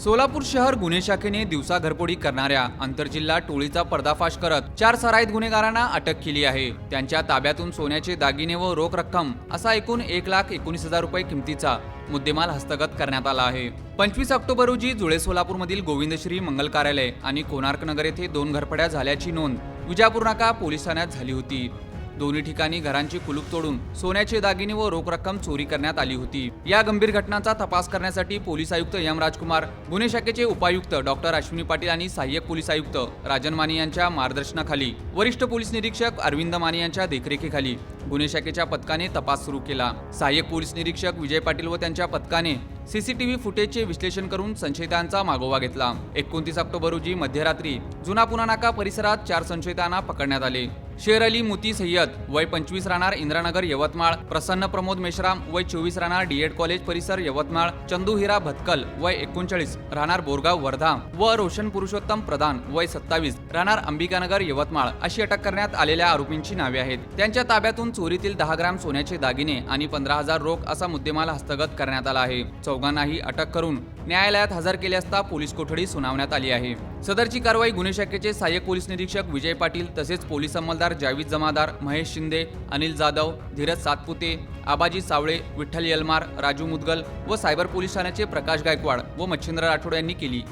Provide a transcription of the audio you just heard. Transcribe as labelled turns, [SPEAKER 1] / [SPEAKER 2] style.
[SPEAKER 1] सोलापूर शहर गुन्हे शाखेने दिवसा घरपोडी करणाऱ्या आंतरजिल्हा टोळीचा पर्दाफाश करत चार सराईत गुन्हेगारांना अटक केली आहे. त्यांच्या ताब्यातून सोन्याचे दागिने व रोख रक्कम असा एकूण एक लाख एकोणीस हजार रुपये किमतीचा मुद्देमाल हस्तगत करण्यात आला आहे. पंचवीस ऑक्टोबर रोजी जुळे सोलापूरमधील गोविंदश्री मंगल कार्यालय आणि कोणार्क नगर येथे दोन घरफड्या झाल्याची नोंद विजापूर नाका पोलीस ठाण्यात झाली होती. दोन्ही ठिकाणी घरांची कुलूप तोडून सोन्याचे दागिने व रोख रक्कम चोरी करण्यात आली होती. या गंभीर घटनांचा तपास करण्यासाठी पोलीस आयुक्त एम राजकुमार गुन्हे शाखेचे उपायुक्त डॉक्टर अश्विनी पाटील आणि सहाय्यक पोलीस आयुक्त राजन माने यांच्या मार्गदर्शनाखाली वरिष्ठ पोलीस निरीक्षक अरविंद माने यांच्या देखरेखीखाली गुन्हे शाखेच्या पथकाने तपास सुरू केला. सहाय्यक पोलीस निरीक्षक विजय पाटील व त्यांच्या पथकाने सीसीटीव्ही फुटेजचे विश्लेषण करून संशयितांचा मागोवा घेतला. एकोणतीस ऑक्टोबर रोजी मध्यरात्री जुना पुणा नाका परिसरात चार संशयितांना पकडण्यात आले. शेर अली मुती सय्यद वय पंचवीस राहणार इंद्रानगर यवतमाळ प्रसन्न प्रमोद मेश्राम वय चोवीस राहणार डीएड कॉलेज परिसर यवतमाळ चंदू हिरा भतकल वय एकोणचाळीस राहणार बोरगाव वर्धा व रोशन पुरुषोत्तम प्रधान वय सत्तावीस राहणार अंबिकानगर यवतमाळ अशी अटक करण्यात आलेल्या आरोपींची नावे आहेत. त्यांच्या ताब्यातून चोरीतील दहा ग्राम सोन्याचे दागिने आणि पंधरा हजार रोख असा मुद्देमाल हस्तगत करण्यात आला आहे. चौघांनाही अटक करून न्यायालयात हजर केले असता पोलीस कोठडी सुनावण्यात आली आहे. सदरची कारवाई गुन्हे शाखेचे सहाय्यक पोलीस निरीक्षक विजय पाटील तसेच पोलीस अंमलदार जावीद जमादार महेश शिंदे अनिल जाधव धीरज सातपुते आबाजी सावळे विठ्ठल यलमार राजू मुदगल व सायबर पोलीस ठाण्याचे प्रकाश गायकवाड व मच्छिंद्र राठोड यांनी केली.